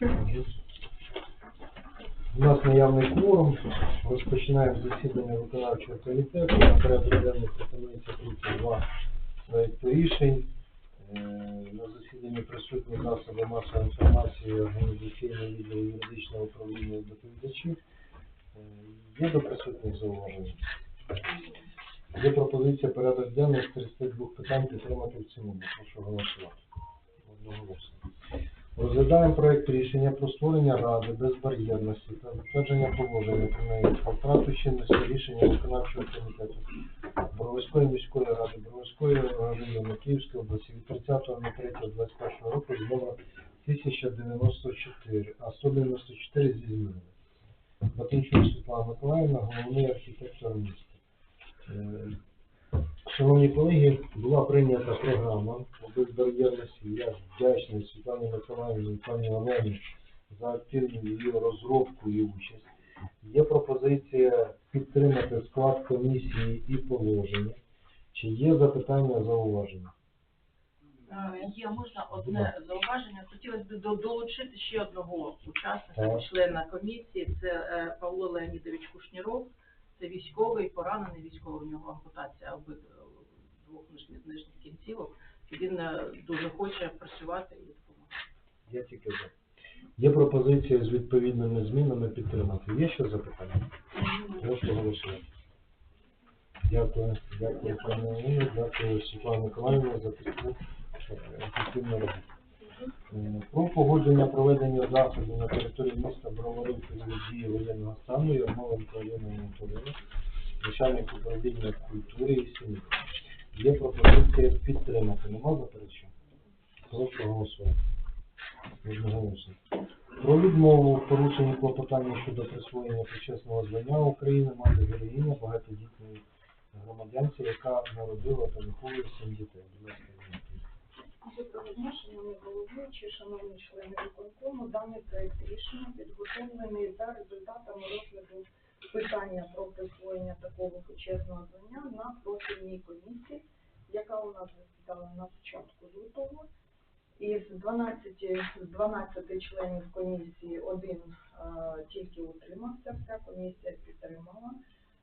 У нас наявний кворум. Розпочинаємо засідання виконавчого комітету. На порядок денний пропонується 32 проєкту рішень. Е, На засіданні присутні засоби масової інформації, організаційний відділ юридичного управління і доповідачі. Е, Є до присутніх зауваження? Є пропозиція порядок денний з 32 питань підтримати в цілому. Прошу голосувати. Одноголосно. Розглядаємо проект рішення про створення ради безбар'єрності та затвердження положення про неї про втрату чинності рішення виконавчого комітету Боровської міської ради Боровської району Київської області від 30.03.21 року з номер 1094, а 194 зі змінами. Батинчук Світлана Миколаївна, головний архітектор міста. Шановні колеги, була прийнята програма безбар'єрності. Я вдячний Світлані Миколаївні і пані Олені за активну її розробку і участь. Є пропозиція підтримати склад комісії і положення. Чи є запитання, зауваження? Е, Є, можна одне зауваження. Хотілося б долучити ще одного учасника, члена комісії. Це е, Павло Леонідович Кушніров. Це військовий, поранений військовий, у нього ампутація обидвих двох нижніх, кінцівок. Він е, дуже хоче працювати і допомагати. Я тільки за. Є пропозиція з відповідними змінами підтримати. Є ще запитання? Прошу голосувати. Дякую. Дякую, пане Олені. Дякую, Світлана Миколаївна, за таку ефективну роботу. Про погодження проведення заходів на території міста Бровари в дії воєнного стану і Ярмоленко Альона Анатоліївна, начальник управління культури і сім'ї. Є пропозиція підтримати. Нема заперечень? Прошу голосувати. Про відмову в порушенні клопотання щодо присвоєння почесного звання України мати героїня багатодітної громадянці, яка народила та виховує сім дітей. Доброго дня, шановні головуючі, шановні члени виконкому. Даний проект рішення підготовлений за результатами розгляду питання про присвоєння такого почесного звання на профільній комісії, яка у нас засідала на початку лютого. Із 12, з 12 членів комісії один е, тільки утримався, вся комісія підтримала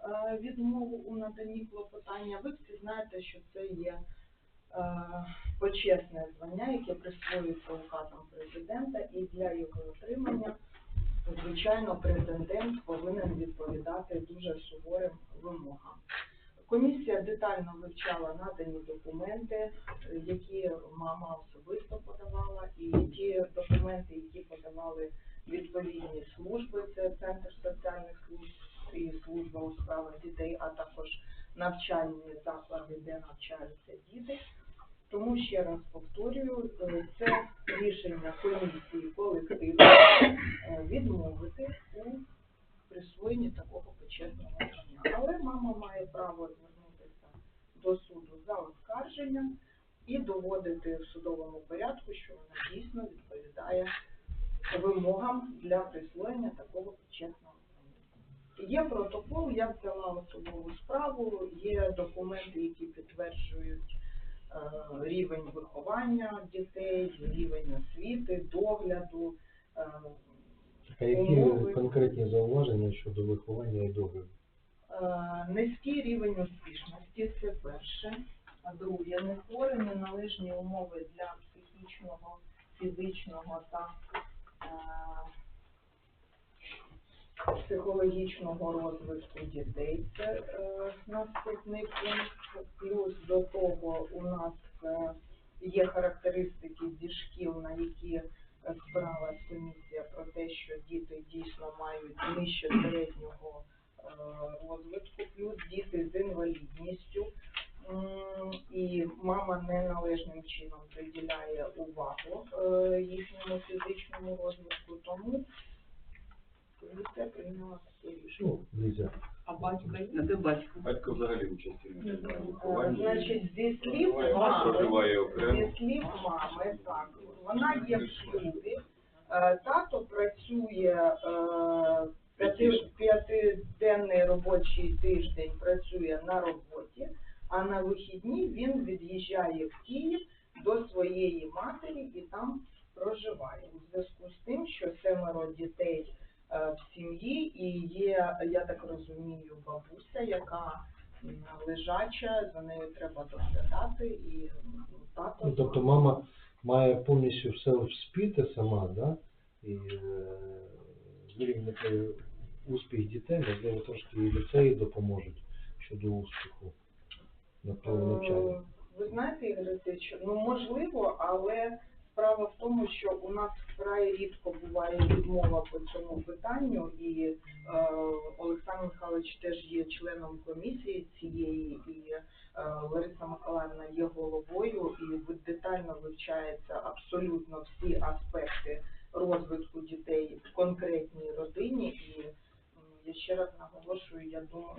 е, відмову у наданні клопотання. Ви всі знаєте, що це є почесне звання, яке присвоюється указом президента, і для його отримання, звичайно, претендент повинен відповідати дуже суворим вимогам. Комісія детально вивчала надані документи, е, які мама особисто подавала, і ті документи, які подавали відповідні служби, це Центр соціальних служб і служба у справах дітей, а також навчальні заклади, де навчаються діти. Тому ще раз повторюю, е, це рішення комісії колективу е, відмовити у присвоєнні такого почесного звання. Але мама має право звернутися до суду за оскарженням і доводити в судовому порядку, що вона дійсно відповідає вимогам для присвоєння такого почесного звання. Є протокол, я взяла особову справу, є документи, які підтверджують рівень виховання дітей, рівень освіти, догляду. е, а які конкретні зауваження щодо виховання і догляду? Е, Низький рівень успішності це перше. А друге, не створені належні умови для психічного, фізичного та е, психологічного розвитку дітей. Це е, наступний пункт. Плюс до того у нас е, є характеристики зі шкіл, на які е, збиралась комісія про те, що діти дійсно мають нижче середнього розвитку, плюс діти з інвалідністю. І мама неналежним чином приділяє увагу їхньому фізичному розвитку, тому комісія прийняла таке рішення. Ну, А батько, а де батько? Батько взагалі участі не приймає в Е, вихованні. Значить, зі слів Проживає мами, окремо. зі слів мами, так, вона є в шлюбі, Е, тато працює е, п'яти- п'ятиденний робочий тиждень працює на роботі, а на вихідні він від'їжджає в Київ до своєї матері і там проживає. У зв'язку з тим, що семеро дітей е, в сім'ї і є, я так розумію, бабуся, яка лежача, за нею треба доглядати, і тато. Ну, тобто мама має повністю все вспіти сама, да? і е, вирівняти успіх дітей, можливо, трошки і ліцеї допоможуть щодо успіху на тому навчанні. Е, Ви знаєте, Ігор Олексійович, ну можливо, але справа в тому, що у нас вкрай рідко буває відмова по цьому питанню, і е, Олександр Михайлович теж є членом комісії цієї, і е, Лариса Миколаївна є головою, і детально вивчаються абсолютно всі аспекти розвитку дітей в конкретній родині і я ще раз наголошую, я думаю,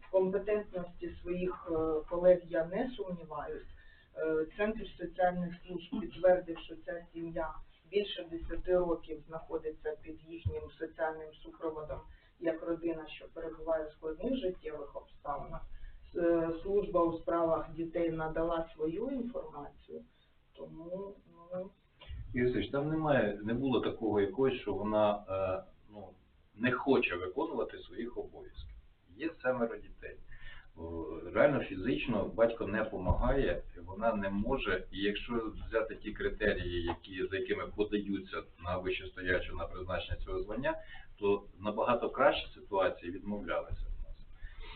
в компетентності своїх е, колег я не сумніваюсь. Е, Центр соціальних служб підтвердив, що ця сім'я більше 10 років знаходиться під їхнім соціальним супроводом як родина, що перебуває в складних життєвих обставинах. Е, Служба у справах дітей надала свою інформацію, тому ну, там немає, не було такого якогось, що вона е, ну, не хоче виконувати своїх обов'язків. Є семеро дітей. О, Реально фізично батько не допомагає, вона не може, і якщо взяти ті критерії, які, за якими подаються на вищестоячу на призначення цього звання, то набагато кращі ситуації відмовлялися в нас.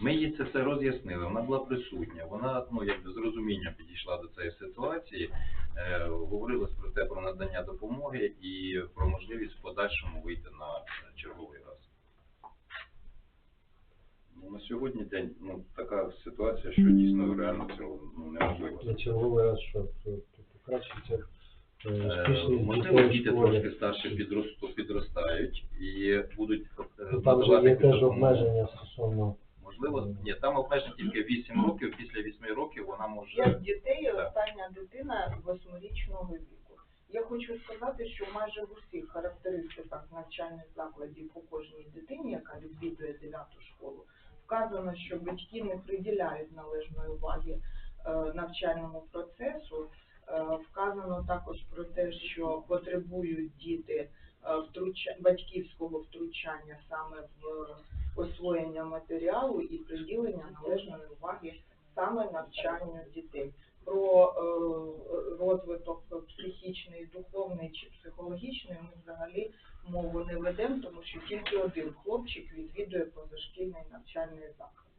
Ми їй це все роз'яснили, вона була присутня, вона ну, якби з розумінням підійшла до цієї ситуації, е, говорилось про те, про надання допомоги і про можливість в подальшому вийти на черговий раз. Ну, на сьогодні день ну, така ситуація, що дійсно реально цього ну, неможливо. На черговий раз, що покращиться е, Е, Можливо, діти трошки старші підросту, підростають і будуть е, Ну, Там же є теж обмеження стосовно Можливо, ні, там обмеження тільки 8 років, після 8 років вона може. П'ять дітей, остання дитина восьмирічного віку. Я хочу сказати, що майже в усіх характеристиках навчальних закладів по кожній дитині, яка відвідує дев'яту школу, вказано, що батьки не приділяють належної уваги е, навчальному процесу. Е, вказано також про те, що потребують діти е, батьківського втручання саме в освоєння матеріалу і приділення належної уваги саме навчанню дітей. Про е, розвиток психічний, духовний чи психологічний ми взагалі мову не ведемо, тому що тільки один хлопчик відвідує позашкільний навчальний заклад.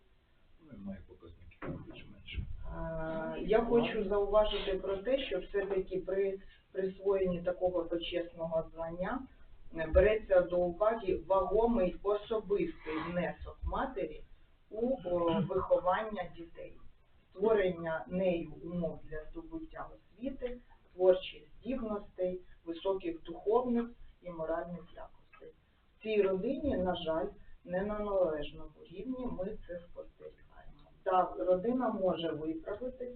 Ну, має показники більш-менш. Е, Я хочу зауважити про те, що все-таки при присвоєнні такого почесного звання е, береться до уваги вагомий особистий внесок матері у виховання дітей, створення нею умов для здобуття освіти, творчих здібностей, високих духовних і моральних якостей. В цій родині, на жаль, не на належному рівні ми це спостерігаємо. Так, родина може виправити.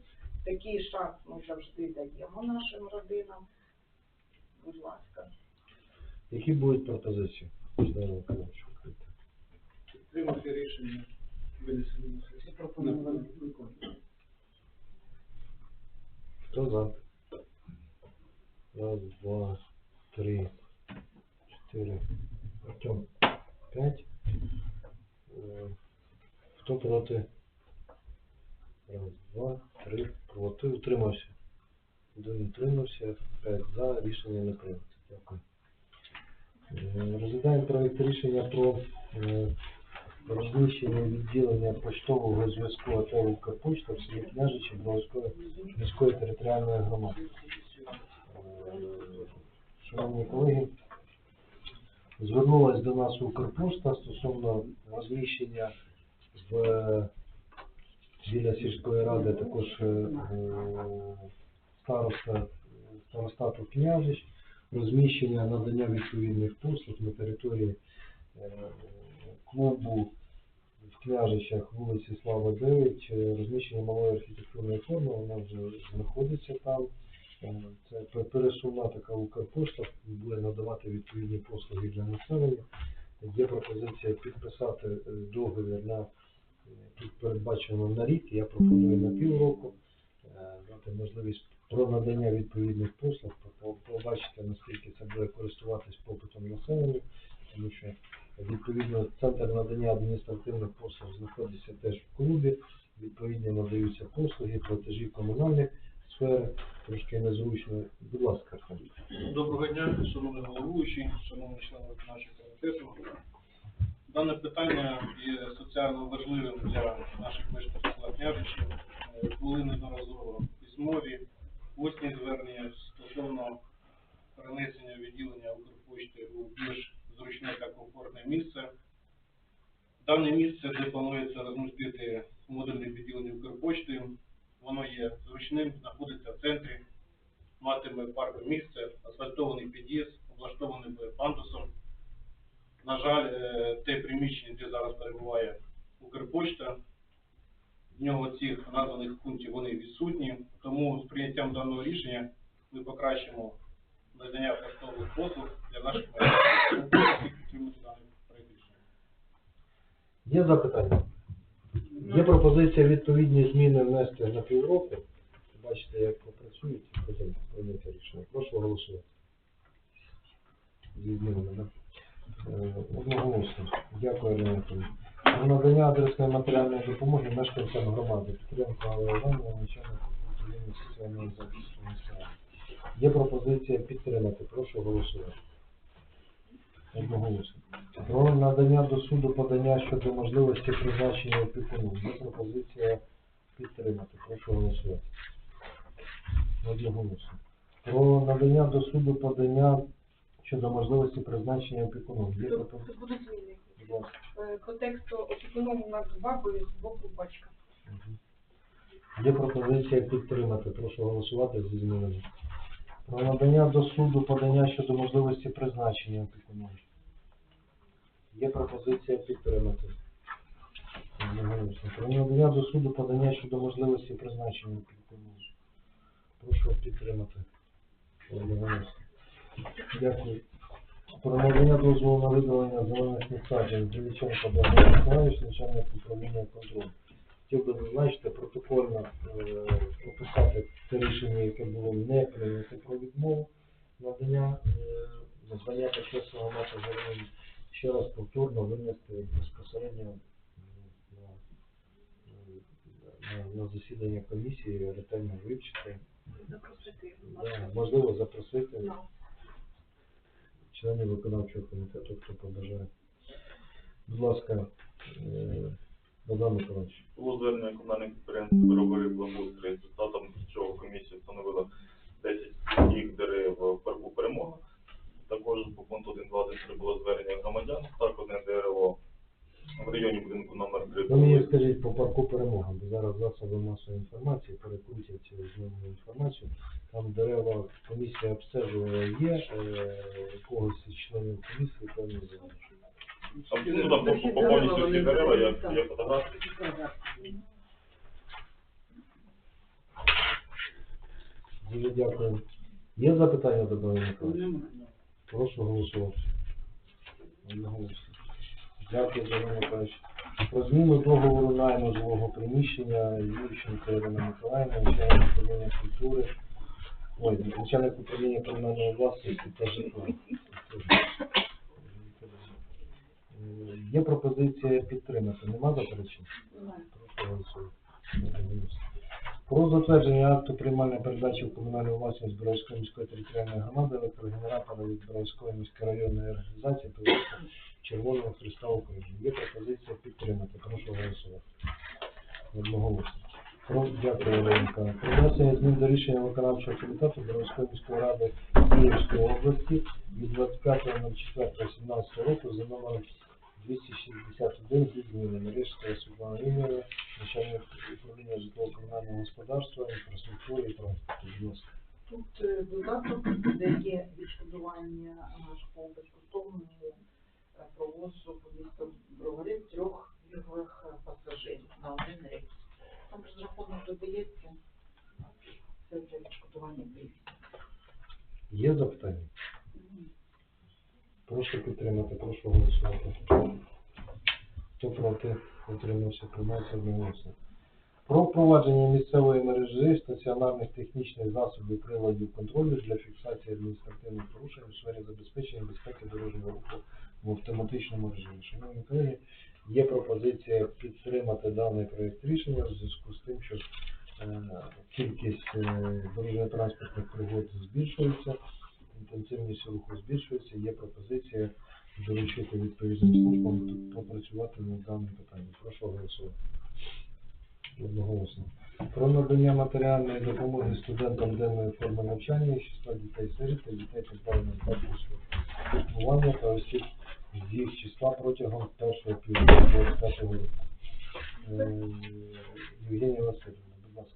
Такий шанс ми завжди даємо нашим родинам. Будь ласка. які будуть пропозиції? Підтримати рішення винесення на сесію. Хто за? Раз, два, три, чотири, Артем, п'ять. Е, Хто проти? Раз, два, три, проти, утримався. Один утримався, п'ять за, рішення не прийнято. Дякую. Е, Розглядаємо проект рішення про е, розміщення відділення поштового зв'язку АТ «Укрпошта» в селі Княжичі Бровської міської територіальної громади. Шановні колеги, звернулась до нас Укрпошта стосовно розміщення в біля сільської ради також е, староста старостату княжич, розміщення надання відповідних послуг на території е, клубу в княжичах вулиці Слава 9, е, розміщення малої архітектурної форми, вона вже знаходиться там. Е, Це пересувна така Укрпошта, буде надавати відповідні послуги для населення. Є пропозиція підписати е, договір на тут передбачено на рік, я пропоную на півроку, дати можливість про надання відповідних послуг, по- по- наскільки це буде користуватись попитом населення, тому що відповідно центр надання адміністративних послуг знаходиться теж в клубі, відповідно надаються послуги, платежі комунальних сфер, трошки незручно. Будь ласка, Аркадій. Доброго дня, шановний головуючий, шановні члени виконавчого комітету. Дане питання є соціально важливим для наших мешканців Княжичів. Е, Були неодноразово письмові, усні звернення стосовно перенесення відділення Укрпошти у більш зручне та комфортне місце. Дане місце, де планується розмістити модульне відділення Укрпошти, воно є зручним, знаходиться в центрі, матиме паркове місце, асфальтований під'їзд, облаштований буде пандусом. На жаль, е, те приміщення, де зараз перебуває Укрпочта, в нього цих названих пунктів вони відсутні, тому з прийняттям даного рішення ми покращимо надання поштових послуг для Є запитання? Є пропозиція відповідні зміни внести на півроку. Бачите, як попрацюють, потім прийняти рішення. Прошу голосувати. Зі змінами, да? Е, Одноголосно. Дякую, Ірина. Про надання адресної матеріальної допомоги мешканцям громади. Підтримка Іванова, начальник управління соціального захисту населення. Є пропозиція підтримати. Прошу голосувати. Одноголосно. Про надання до суду подання щодо можливості призначення опікуну. Є пропозиція підтримати. Прошу голосувати. Одноголосно. Про надання до суду подання щодо можливості призначення опікуну. Є Тут пропозиція. будуть зміни. Будь ласка. Е, По тексту опікуном у нас два, бо з боку батька. Мгм. Є пропозиція підтримати. Прошу голосувати зі змінами. Про надання до суду подання щодо можливості призначення опікуном. Є пропозиція підтримати. Про надання до суду подання щодо можливості призначення опікуном. Прошу підтримати. Дякую. Про надання дозволу на видалення зелених насаджень Зеліченко Богдан Миколаївич, начальник управління контролю. Хотів би зазначити протокольно е, прописати те рішення, яке було не прийнято про відмову надання е, названня почесного мати героїв. Ще раз повторно винести безпосередньо на, на, на засідання комісії, ретельно вивчити. Запросити. Да, можливо, запросити На. членів виконавчого комітету, хто побажає. Будь ласка, е, Богдан Миколаївич. Було звернення комунальних підприємств виробили благоустрій, результатом чого комісія встановила 10 їх дерев в парку перемога. Також по 1.2.3 було звернення громадян, так одне дерево в районі будинку номер 3 Ви мені скажіть по парку перемога, бо зараз засоби масової інформації перекрутять знову інформацію. Там дерева комісія обстежувала є, е, когось із членів комісії певні залишки. Там, ну, там по, по повністю всі дерева, є, є фотографії. Дуже дякую. Є запитання до Миколаївича? Прошу голосувати. Одноголосно. Дякую, Богдан Миколаївич. Про зміну договору найму жилого приміщення Юрченко Ірина Миколаївна, начальник управління культури, ой, начальник управління комунальної власності та житла. Е, Є пропозиція підтримати. Нема заперечень? Прошу голосувати. Одноголосно. Про затвердження акту приймальної передачі в комунальну власність Боровської міської територіальної громади електрогенератора від Боровської міської районної організації товариства Червоного Христа України. Є пропозиція підтримати. Прошу голосувати. Одноголосно. Про дякую, Оленка. Про внесення змін до рішення виконавчого комітету Боровської міської ради Київської області від 25.04.17 року за номером 261 зі змінами. Рижська Світлана Ігорівна, начальник управління житлово-комунального господарства, інфраструктури і транспорту. Тут е, додаток, де є відшкодування е, по безкоштовному е, провозу по місту Бровари трьох бігових е, пасажирів на один рейс. Там розрахунок додається, це для відшкодування пільги. Є запитання? Прошу підтримати, прошу голосувати. Хто проти? Утримався, приймається одноголосно. Про впровадження місцевої мережі стаціонарних технічних засобів приладів контролю для фіксації адміністративних порушень у сфері забезпечення безпеки дорожнього руху в автоматичному режимі. Шановні колеги, є пропозиція підтримати даний проєкт рішення в зв'язку з тим, що е, кількість е, дорожньо-транспортних пригод збільшується, інтенсивність руху збільшується. Є пропозиція доручити відповідним службам попрацювати над даним питанням. Прошу голосувати. Одноголосно. Про надання матеріальної допомоги студентам денної форми навчання числа дітей сиріт та дітей позбавлених батьківського піклування та осіб з їх числа протягом першого півроку 25 року. Е, Євгенія Васильівна, будь ласка.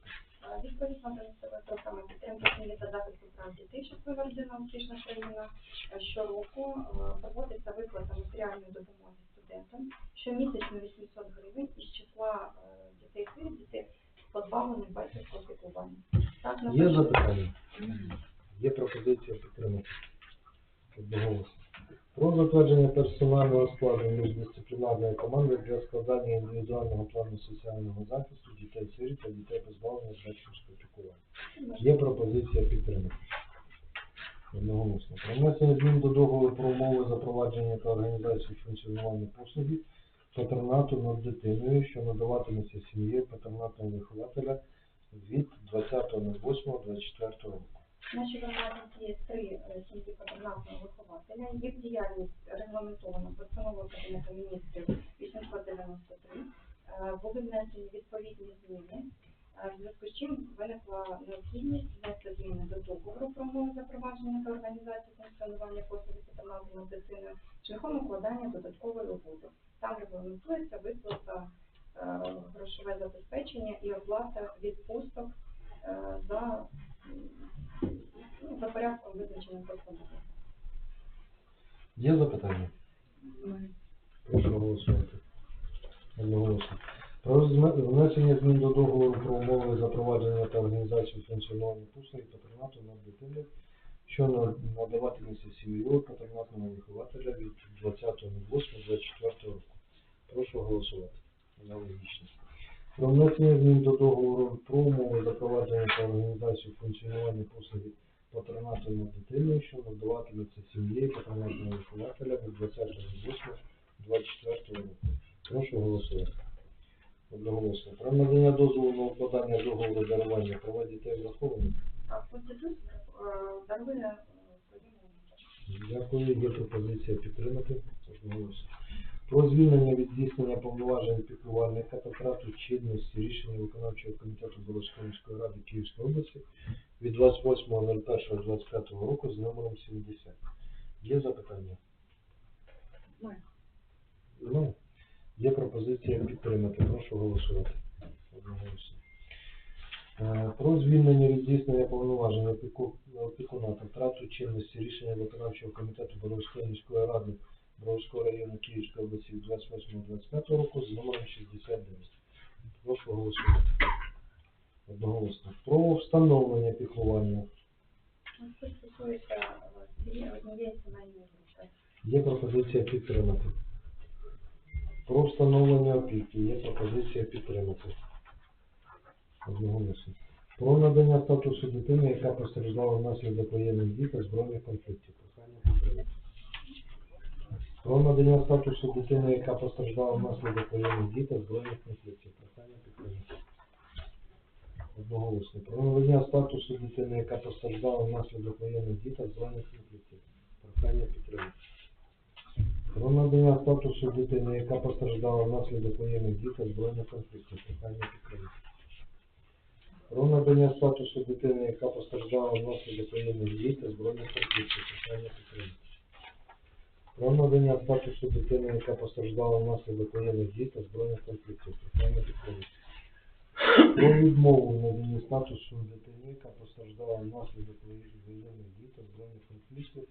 Відповідно до місцевої програми підтримки сім'ї та захисту прав дітей, що виведена успішна країна, е, щороку е, проводиться виплата матеріальної допомоги студентам, щомісячно 800 гривень із числа е, дітей сиріт, дітей позбавлених батьківського піклування. Так, Є запитання? Є пропозиція підтримати. Одноголосно. Про затвердження персонального складу міждисциплінарної команди для складання індивідуального плану соціального захисту дітей-сиріт та дітей позбавлених батьківського піклування. Є пропозиція підтримати. Одноголосно. Про внесення змін до договору про умови запровадження та організацію функціонування послуги патронату над дитиною, що надаватиметься сім'єю патронатного вихователя від 20.08.24 року. В нашій громаді є три е, сім'ї патронатного вихователя. Їх діяльність регламентована постановою Кабінету міністрів 893. Е, Були внесені відповідні зміни, е, в зв'язку з чим виникла необхідність внести зміни до договору про умови запровадження та організації функціонування послуги патронату над дитиною шляхом укладання додаткової угоди. Там регламентується виплата грошове забезпечення і оплата відпусток за за порядком визначеним постановою. Є запитання? Прошу голосувати. Одноголосно. Про внесення змін до договору про умови запровадження та організацію функціонування послуг патронату над дитиною, що на- надаватиметься сім'єю патронатного вихователя від 20.08.24 року. Прошу голосувати. Аналогічно. Про внесення змін до договору про умови запровадження та організацію функціонування послуги патронату над дитиною, що надаватиметься сім'єю патронатного вихователя від 20.08.24 року. Прошу голосувати. Одноголосно. Про надання дозволу на укладання договору дарування права дітей враховані. Конституція е, дарує е, Дякую. Є пропозиція підтримати. Одноголосно. Про звільнення від здійснення повноважень піклувальника та втрату чинності рішення виконавчого комітету Волоської міської ради Київської області від 28.01.25 року з номером 70. Є запитання? Ну, є пропозиція підтримати. Прошу голосувати. Одноголосно. Е, Про звільнення від здійснення повноважень опікуна та втрату чинності рішення виконавчого комітету Боровської міської ради Боровського району Київської області від 28.25 року з номером 69. Прошу голосувати. Одноголосно. Про встановлення піклування. Є пропозиція підтримати. Про встановлення опіки. Є пропозиція підтримати. Одноголосно. Про надання статусу дитини, яка постраждала внаслідок воєнних дій та збройних конфліктів. Про надання статусу дитини, яка постраждала внаслідок воєнних дій та збройних конфліктів. Прохання підтримати. Одноголосно. Про надання статусу дитини, яка постраждала внаслідок воєнних дій та збройних конфліктів. Прохання підтримати. Про надання статусу дитини, яка постраждала внаслідок воєнних дій та збройних конфліктів. Прохання підтримати. Про надання статусу дитини, яка постраждала внаслідок воєнних дій та збройних конфліктів. Прохання підтримати. Про надання статусу дитини, яка постраждала внаслідок воєнних дій та збройних конфліктів. Прохання підтримати. Про відмову наданні статусу дитини, яка постраждала внаслідок воєнних дій та збройних конфліктів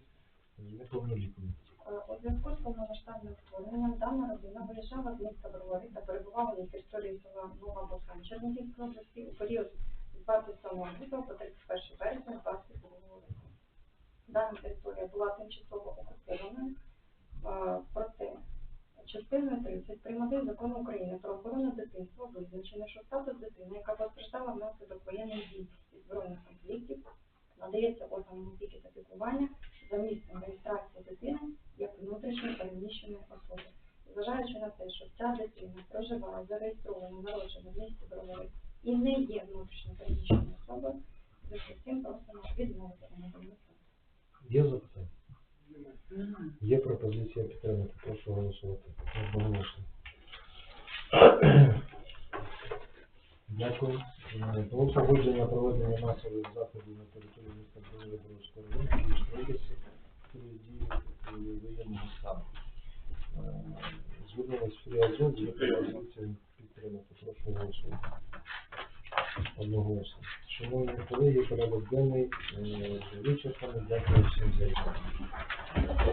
неповнолітньої. Е, У зв'язку з повномасштабним вторгненням дана родина виїжджала з міста Бровари та перебувала на території села Нова Босан Чернігівської області у період з 27 лютого по 31 березня 22 року. Дана територія була тимчасово окупованою, е, проте частиною 30 приймати закону України про охорону дитинства визначено, що статус дитини, яка постраждала внаслідок воєнних дій і збройних конфліктів, надається органам опіки та піклування за місцем реєстрації дитини як внутрішньо переміщеної особи. Зважаючи на те, що ця дитина проживає зареєстрована, народжена в місті Бровари і не є внутрішньо переміщеною особою, за цим просимо відмовити на Є запитання? Є пропозиція підтримати. Прошу голосувати. Одноголосно. Дякую. Про погодження проведення масових заходів на території міста Броварського району області дії воєнного стану. Е, Звернулась Фріазон, є пропозиція підтримати. Прошу голосувати. Одноголосно. Шановні колеги, порядок денний е, вичерпаний. Дякую всім за.